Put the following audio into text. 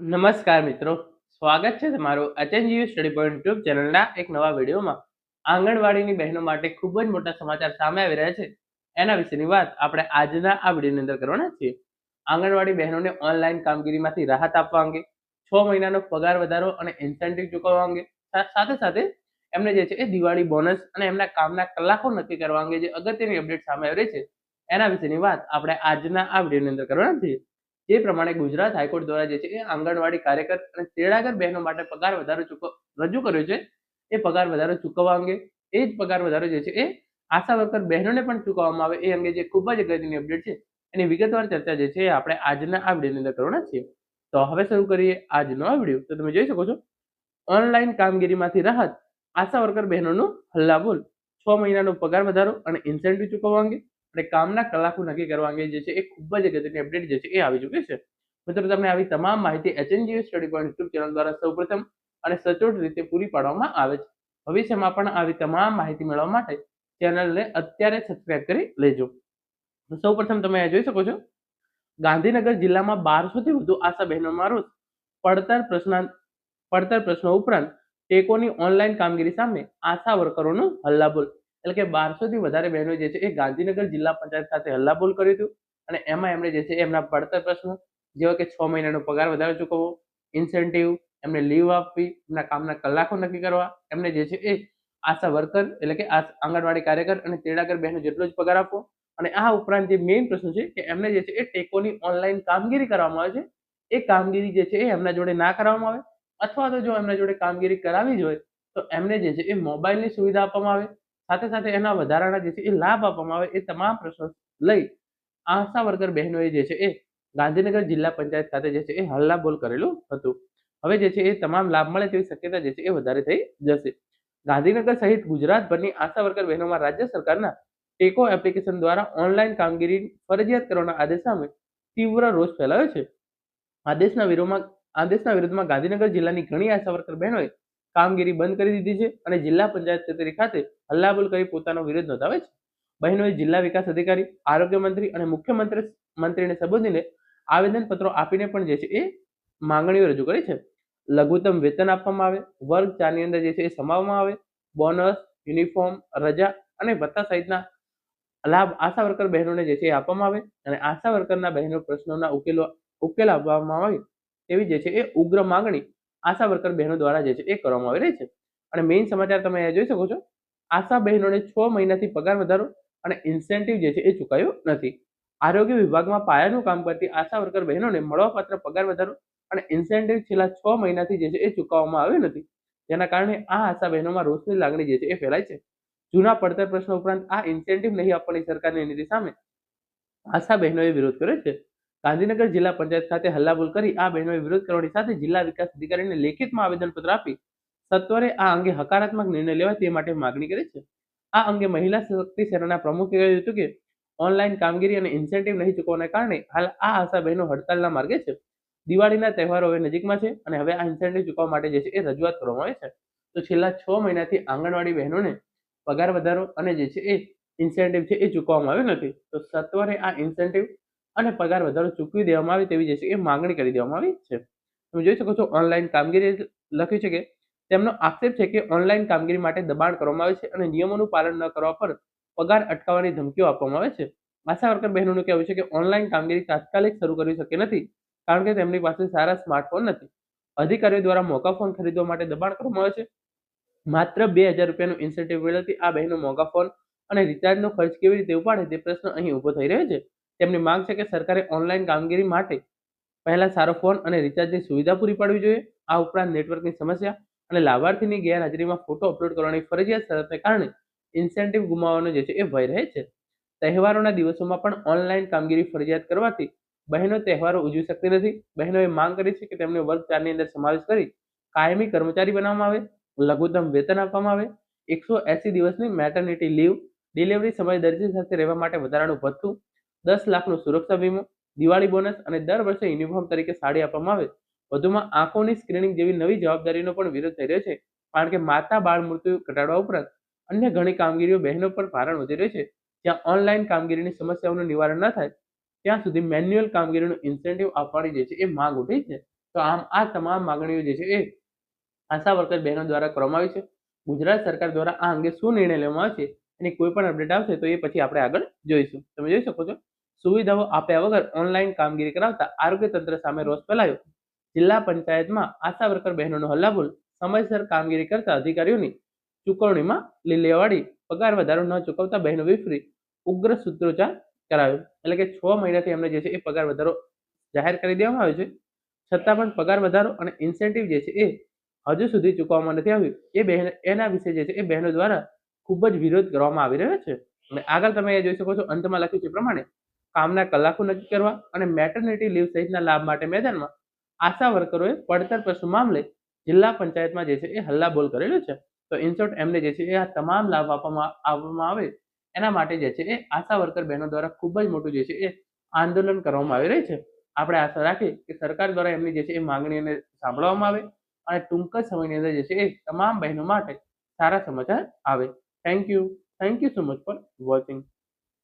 નમસ્કાર મિત્રો. સ્વાગત છે તમારું અચેન્જીયુ સ્ટડી પોઈન્ટ યુટ્યુબ ચેનલના એક નવા વિડીયોમાં. આંગણવાડીની બહેનો માટે ખૂબ જ મોટા સમાચાર સામે આવી રહ્યા છે. એના વિશેની વાત આપણે આજના આ વિડીયોની અંદર કરવાના છીએ. આંગણવાડી બહેનોને ઓનલાઈન કામગીરીમાંથી રાહત આપવા અંગે, છ મહિનાનો પગાર વધારો અને ઇન્સેન્ટિવ ચૂકવવા અંગે સાથે સાથે એમને જે છે એ દિવાળી બોનસ અને એમના કામના કલાકો નક્કી કરવા અંગે જે અગત્યની અપડેટ સામે આવી રહી છે. એના વિશેની વાત આપણે આજના આ વિડીયોની અંદર કરવાના છીએ. જે પ્રમાણે ગુજરાત હાઈકોર્ટ દ્વારા જે છે એ આંગણવાડી કાર્યકર અને તેડાગર બહેનો માટે પગાર વધારો ચૂકવ, રજૂ કર્યો છે. એ પગાર વધારો ચૂકવવા અંગે, એ જ પગાર વધારો જે છે એ આશા વર્કર બહેનોને પણ ચૂકવવામાં આવે, એ અંગે જે ખૂબ જ અગત્યની અપડેટ છે એની વિગતવાર ચર્ચા જે છે એ આપણે આજના આ વિડીયોની અંદર કરવાના છીએ. તો હવે શરૂ કરીએ આજનો આ વીડિયો. તો તમે જોઈ શકો છો, ઓનલાઈન કામગીરીમાંથી રાહત આશા વર્કર બહેનોનું હલ્લાબોલ. છ મહિનાનો પગાર વધારો અને ઇન્સેન્ટિવ ચૂકવવા અંગે અને કામના કલાકો નક્કી કરવા અંગે જે છે એ ખૂબ જ અગત્યની અપડેટ જે છે એ આવી ચૂકી છે. મિત્રો, તમને આવી તમામ માહિતી HNGU study point YouTube channel દ્વારા સૌપ્રથમ અને સચોટ રીતે પૂરી પાડવામાં આવે છે. ભવિષ્યમાં પણ આવી તમામ માહિતી મેળવવા માટે ચેનલને અત્યારે સબસ્ક્રાઇબ કરી લેજો. સૌ સૌપ્રથમ તમે જોઈ શકો છો, ગાંધીનગર જિલ્લામાં બારસોથી વધુ આશા બહેનોમાં રોજ પડતર પ્રશ્ન, પડતર પ્રશ્નો ઉપરાંત ટેકોની ઓનલાઈન કામગીરી સામે આશા વર્કરોનું હલ્લાબોલ એટલે કે બારસોથી વધારે બહેનો જે છે એ ગાંધીનગર જિલ્લા પંચાયત ખાતે હલ્લાબોલ કર્યું હતું અને એમાં એમણે જે છે એમના પડતર પ્રશ્નો, જેવા કે છ મહિનાનો પગાર વધારે ચૂકવવો ઇન્સેન્ટિવ એમને લીવ આપવી, એમના કામના કલાકો નક્કી કરવા, એમને જે છે એ આશા વર્કર એટલે કે આંગણવાડી કાર્યકર અને તેડાગર બહેનો જેટલો જ પગાર આપવો અને આ ઉપરાંત જે મેઇન પ્રશ્ન છે કે એમને જે છે એ ટેકોની ઓનલાઈન કામગીરી કરવામાં આવે છે. એ કામગીરી જે છે એ એમના જોડે ના કરવામાં આવે અથવા તો જો એમના જોડે કામગીરી કરાવી જ હોય તો એમને જે છે એ મોબાઈલની સુવિધા આપવામાં આવે સાથે સાથે એના વધારાના જે છે એ લાભ આપવામાં આવે એ તમામ પ્રશ્નો લઈ આશા વર્કર બહેનોએ જે છે એ ગાંધીનગર જિલ્લા પંચાયત ખાતે જે છે એ હલ્લાબોલ કરેલું હતું. હવે જે છે એ તમામ લાભ મળે તેવી શક્યતા જે છે એ વધારે થઈ જશે. ગાંધીનગર સહિત ગુજરાતભરની આશા વર્કર બહેનોમાં રાજ્ય સરકારના ટેકો એપ્લિકેશન દ્વારા ઓનલાઈન કામગીરી ફરજિયાત કરવાના આદેશ સામે તીવ્ર રોષ ફેલાયો છે. આદેશના વિરોધમાં આદેશના વિરોધમાં ગાંધીનગર જિલ્લાની ઘણી આશા વર્કર બહેનોએ કામગીરી બંધ કરી દીધી છે અને જિલ્લા પંચાયત કચેરી ખાતે હલ્લાબોલ કરી પોતાનો વિરોધ નોંધાવે છે. બહેનોએ જિલ્લા વિકાસ અધિકારી, આરોગ્ય મંત્રી અને મુખ્યમંત્રી મંત્રીને સંબોધીને આવેદનપત્રો આપીને પણ જે છે એ માંગણીઓ રજૂ કરી છે. લઘુત્તમ વેતન આપવામાં આવે, વર્ગ ચારની અંદર જે છે એ સમાવવામાં આવે, બોનસ, યુનિફોર્મ, રજા અને ભત્તા સહિતના લાભ આશા વર્કર બહેનોને જે છે એ આપવામાં આવે અને આશા વર્કરના બહેનો પ્રશ્નોના ઉકેલો, ઉકેલ આપવામાં આવે તેવી જે છે એ ઉગ્ર માંગણી આશા વર્કર બહેનો દ્વારા જે છે એ કરવામાં આવી રહી છે. અને મેઇન સમાચાર તમે અહીંયા જોઈ શકો છો. આશા બહેનોને છ મહિનાથી પગાર વધારો અને ઇન્સેન્ટિવ જે છે એ ચૂકાયો નથી. આરોગ્ય વિભાગમાં પાયાનું કામ કરતી આશા વર્કર બહેનોને મળવાપાત્ર પગાર વધારો અને ઇન્સેન્ટિવ છેલ્લા છ મહિનાથી જે છે એ ચૂકવવામાં આવ્યું નથી. જેના કારણે આ આશા બહેનોમાં રોષની લાગણી જે છે એ ફેલાય છે. જૂના પડતર પ્રશ્નો ઉપરાંત આ ઇન્સેન્ટિવ નહીં આપવાની સરકારની નીતિ સામે આશા બહેનોએ વિરોધ કર્યો છે. ગાંધીનગર જિલ્લા પંચાયત ખાતે હલ્લાબોલ કરી આ બહેનોએ વિરોધ કરવાની સાથે જિલ્લા વિકાસ અધિકારીને લેખિતમાં આવેદનપત્ર આપી સત્વરે આ અંગે હકારાત્મક નિર્ણય લેવાય તે માટે માગણી કરી છે. આ અંગે મહિલા શક્તિ સેનાના પ્રમુખે કહ્યું હતું કે, ઓનલાઈન કામગીરી અને ઇન્સેન્ટિવ નહીં ચૂકવવાને કારણે હાલ આ આશા બહેનો હડતાલના માર્ગે છે. દિવાળીના તહેવારો હવે નજીકમાં છે અને હવે આ ઇન્સેન્ટિવ ચૂકવવા માટે જે છે એ રજૂઆત કરવામાં આવે છે. તો છેલ્લા છ મહિનાથી આંગણવાડી બહેનોને પગાર વધારો અને જે છે એ ઇન્સેન્ટિવ છે એ ચૂકવવામાં આવ્યું નથી. તો સત્વરે આ ઇન્સેન્ટિવ અને પગાર વધારો ચૂકવી દેવામાં આવે તેવી જે છે એ માંગણી કરી દેવામાં આવી છે. તમે જોઈ શકો છો ઓનલાઈન કામગીરી લખ્યું છે કે તેમનો આક્ષેપ છે કે ઓનલાઈન કામગીરી માટે દબાણ કરવામાં આવે છે અને નિયમોનું પાલન ન કરવા પર પગાર અટકાવવાની ધમકીઓ આપવામાં આવે છે. આશા વર્કર બહેનોનું કહેવું છે કે ઓનલાઈન કામગીરી તાત્કાલિક શરૂ કરી શકે નથી, કારણ કે તેમની પાસે સારા સ્માર્ટફોન નથી. અધિકારીઓ દ્વારા મોંઘા ફોન ખરીદવા માટે દબાણ કરવામાં આવે છે. માત્ર બે હજાર રૂપિયાનું ઇન્સેન્ટિવ મેળવતી આ બહેનો મોંઘા ફોન અને રિચાર્જનો ખર્ચ કેવી રીતે ઉપાડે તે પ્રશ્ન અહીં ઊભો થઈ રહ્યો છે. તેમની માંગ છે કે સરકારે ઓનલાઈન કામગીરી માટે પહેલા સારો ફોન અને રિચાર્જની સુવિધા પૂરી પાડવી જોઈએ. આ ઉપરાંત નેટવર્કની સમસ્યા અને લાભાર્થીની ગેરહાજરીમાં ફોટો અપલોડ કરવાની ફરજિયાત શરતને કારણે ઇન્સેન્ટિવ ગુમાવવાનો જે છે એ ભય રહે છે. તહેવારોના દિવસોમાં પણ ઓનલાઈન કામગીરી ફરજિયાત કરવાથી બહેનો તહેવારો ઉજવી શકતી નથી. બહેનોએ માંગ કરી છે કે તેમને વર્ગ ચારની અંદર સમાવેશ કરી કાયમી કર્મચારી બનાવવામાં આવે, લઘુત્તમ વેતન આપવામાં આવે. એકસો એસી દિવસની મેટર્નિટી લીવ ડિલિવરી સમય દર્દી સાથે રહેવા માટે વધારાનું ભથ્થું, દસ લાખનો સુરક્ષા વીમો, દિવાળી બોનસ અને દર વર્ષે યુનિફોર્મ તરીકે સાડી આપવામાં આવે. વધુમાં આંખોની સ્ક્રીનિંગ જેવી નવી જવાબદારીનો પણ વિરોધ થઈ રહ્યો છે. કારણ કે માતા બાળ મૃત્યુ ઘટાડવા ઉપરાંત અન્ય ઘણી કામગીરીઓ બહેનો પર ભારણ વધી રહ્યું છે. જ્યાં ઓનલાઈન કામગીરીની સમસ્યાઓનું નિવારણ ન થાય, ત્યાં સુધી મેન્યુઅલ કામગીરીનું ઇન્સેન્ટિવ આપવાની જે છે એ માંગ ઉઠી છે. તો આમ આ તમામ માગણીઓ જે છે એ આશા વર્કર બહેનો દ્વારા કરવામાં આવી છે. ગુજરાત સરકાર દ્વારા આ અંગે શું નિર્ણય લેવામાં આવશે એની કોઈ પણ અપડેટ આવશે તો એ પછી આપણે આગળ જોઈશું. તમે જોઈ શકો છો. સુવિધાઓ આપ્યા વગર ઓનલાઈન કામગીરી કરાવતા આરોગ્ય તંત્ર સામે રોષ ફેલાયો. જિલ્લા પંચાયતમાં આશા વર્કર બહેનોનો હલ્લાબોલ, સમયસર કામગીરી કરતા અધિકારીઓની ચૂકવણીમાં લીલેવાડી, પગાર વધારો ન ચૂકવતા બહેનો વિફરી, ઉગ્ર સૂત્રોચ્ચાર કરાવ્યો એટલે કે છ મહિનાથી એમને જે છે એ પગાર વધારો જાહેર કરી દેવામાં આવ્યો છે. છતાં પણ પગાર વધારો અને ઇન્સેન્ટિવ જે છે એ હજુ સુધી ચૂકવવામાં નથી આવ્યું. એ બહેન, એના વિશે જે છે એ બહેનો દ્વારા ખૂબ જ વિરોધ કરવામાં આવી રહ્યો છે. અને આગળ તમે એ જોઈ શકો છો, અંતમાં લખ્યું છે પ્રમાણે, કામના કલાકો નક્કી કરવા અને મેટર્નિટી લીવ સહિતના લાભ માટે મેદાનમાં આશા વર્કરોએ પડતર પ્રશ્નો મામલે જિલ્લા પંચાયતમાં જે છે એ હલ્લાબોલ કરેલો છે. તો ઇન્સોર્ટ એમને જે છે એ આ તમામ લાભ આપવામાં આપવામાં આવે એના માટે જે છે એ આશા વર્કર બહેનો દ્વારા ખૂબ જ મોટું જે છે એ આંદોલન કરવામાં આવી રહી છે. આપણે આશા રાખીએ કે સરકાર દ્વારા એમની જે છે એ માંગણીને સાંભળવામાં આવે અને ટૂંક જ સમયની અંદર જે છે એ તમામ બહેનો માટે સારા સમાચાર આવે. Thank you thank you so much for watching